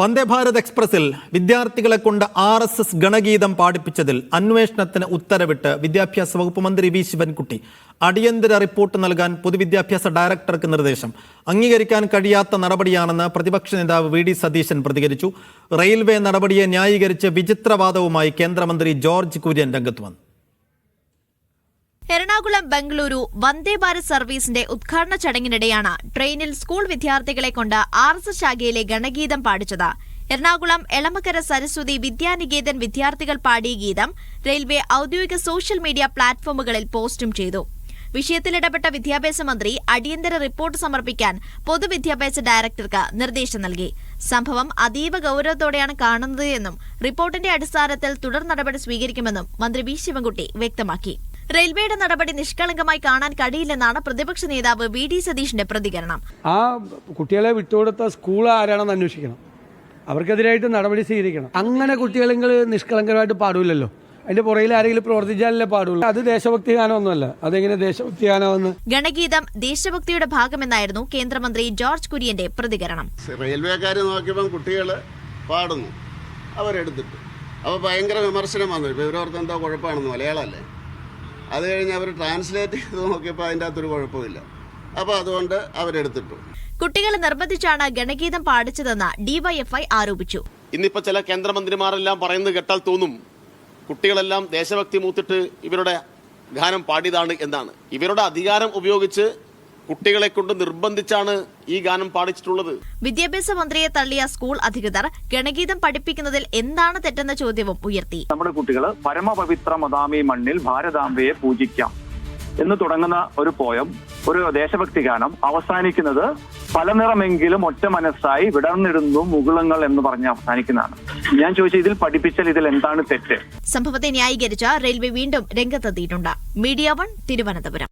വന്ദേ ഭാരത് എക്സ്പ്രസിൽ വിദ്യാർത്ഥികളെ കൊണ്ട് ആർ എസ് എസ് ഗണഗീതം പാടിപ്പിച്ചതിൽ അന്വേഷണത്തിന് ഉത്തരവിട്ട് വിദ്യാഭ്യാസ വകുപ്പ് മന്ത്രി വി ശിവൻകുട്ടി. അടിയന്തര റിപ്പോർട്ട് നൽകാൻ പൊതുവിദ്യാഭ്യാസ ഡയറക്ടർക്ക് നിർദ്ദേശം. അംഗീകരിക്കാൻ കഴിയാത്ത നടപടിയാണെന്ന് പ്രതിപക്ഷ നേതാവ് വി ഡി സതീശൻ പ്രതികരിച്ചു. റെയിൽവേ നടപടിയെ ന്യായീകരിച്ച് വിചിത്രവാദവുമായി കേന്ദ്രമന്ത്രി ജോർജ് കുര്യൻ രംഗത്ത് വന്നു. എറണാകുളം ബംഗളൂരു വന്ദേ ഭാരത് സർവീസിന്റെ ഉദ്ഘാടന ചടങ്ങിനിടെയാണ് ട്രെയിനിൽ സ്കൂൾ വിദ്യാർത്ഥികളെ കൊണ്ട് ആർ എസ് എസ് ശാഖയിലെ ഗണഗീതം പാടിച്ചത്. എറണാകുളം എളമക്കര സരസ്വതി വിദ്യാനികേതൻ വിദ്യാർത്ഥികൾ പാടിയ ഗീതം റെയിൽവേ ഔദ്യോഗിക സോഷ്യൽ മീഡിയ പ്ലാറ്റ്ഫോമുകളിൽ പോസ്റ്റും ചെയ്തു. വിഷയത്തിൽ ഇടപെട്ട വിദ്യാഭ്യാസ മന്ത്രി അടിയന്തര റിപ്പോർട്ട് സമർപ്പിക്കാൻ പൊതുവിദ്യാഭ്യാസ ഡയറക്ടർക്ക് നിർദ്ദേശം നൽകി. സംഭവം അതീവ ഗൌരവത്തോടെയാണ് കാണുന്നത് എന്നും റിപ്പോർട്ടിന്റെ അടിസ്ഥാനത്തിൽ തുടർ നടപടി സ്വീകരിക്കുമെന്നും മന്ത്രി വി. ശിവൻകുട്ടി വ്യക്തമാക്കി. റെയിൽവേയുടെ നടപടി നിഷ്കളങ്കമായി കാണാൻ കഴിയില്ലെന്നാണ് പ്രതിപക്ഷ നേതാവ് വി ഡി സതീഷിന്റെ പ്രതികരണം. ആ കുട്ടികളെ വിട്ടുകൊടുത്ത സ്കൂൾ ആരാണെന്ന് അന്വേഷിക്കണം. അവർക്കെതിരായിട്ട് നടപടി സ്വീകരിക്കണം. അങ്ങനെ കുട്ടികളെങ്കിൽ നിഷ്കളങ്കമായിട്ട് പാടില്ലല്ലോ അതിന്റെ പുറകിൽ ആരെങ്കിലും പ്രവർത്തിച്ചാലല്ലേ പാടുള്ളൂ. അത് ദേശഭക്തി ഗാനമൊന്നുമല്ല. അതെങ്ങനെ ദേശഭക്തി ഗാനമെന്ന്? ഗണഗീതം ദേശഭക്തിയുടെ ഭാഗമെന്നായിരുന്നു കേന്ദ്രമന്ത്രി ജോർജ് കുര്യന്റെ പ്രതികരണം. റെയിൽവേക്കാർ നോക്കിയപ്പോൾ കുട്ടികൾ പാടുന്നു. അവരെടുത്തിട്ട്. അപ്പോൾ ഭയങ്കര വിമർശനം വന്നു. ഇവരോർത്ത് എന്താ കുഴപ്പമാണെന്ന് മലയാളമല്ലേ? അത് കഴിഞ്ഞ് അവർ ട്രാൻസ്ലേറ്റ് ചെയ്ത് നോക്കിയപ്പോൾ അതിന്റെ അകത്തൊരു കുഴപ്പമില്ല. അപ്പോൾ അതുകൊണ്ട് അവരെടുത്തിട്ടു. കുട്ടികളെ നിർബന്ധിച്ചാണ് ഗണഗീതം പാടിച്ചതെന്ന് ഡിവൈഎഫ്ഐ ആരോപിച്ചു. ഇന്നിപ്പോ ചില കേന്ദ്രമന്ത്രിമാരെല്ലാം പറയുന്നത് കേട്ടാൽ തോന്നും കുട്ടികളെല്ലാം ദേശഭക്തി മൂത്തിട്ട് ഇവരുടെ ഗാനം പാടിയതാണ് എന്നാണ്. ഇവരുടെ അധികാരം ഉപയോഗിച്ച് കുട്ടികളെ കൊണ്ട് നിർബന്ധിച്ചാണ് ഈ ഗാനം പാടിച്ചിട്ടുള്ളത്. വിദ്യാഭ്യാസ മന്ത്രിയെ തള്ളിയ സ്കൂൾ അധികൃതർ ഗണഗീതം പഠിപ്പിക്കുന്നതിൽ എന്താണ് തെറ്റെന്ന ചോദ്യവും ഉയർത്തി. നമ്മുടെ കുട്ടികൾ പരമപവിത്ര മദാമി മണ്ണിൽ ഭാരതാംബയെ പൂജിക്കാം എന്ന് തുടങ്ങുന്ന ഒരു പോയം ഒരു ദേശഭക്തി ഗാനം അവസാനിക്കുന്നത് പല നിറമെങ്കിലും ഒറ്റ മനസ്സായി വിടർന്നിടുന്നു മുകുളങ്ങൾ എന്ന് പറഞ്ഞ് അവസാനിക്കുന്നതാണ്. ഞാൻ ചോദിച്ചു ഇതിൽ പഠിപ്പിച്ചാൽ ഇതിൽ എന്താണ് തെറ്റ്? സംഭവത്തെ ന്യായീകരിച്ച റെയിൽവേ വീണ്ടും രംഗത്തെത്തിയിട്ടുണ്ട്. Media one Thiruvananthapuram.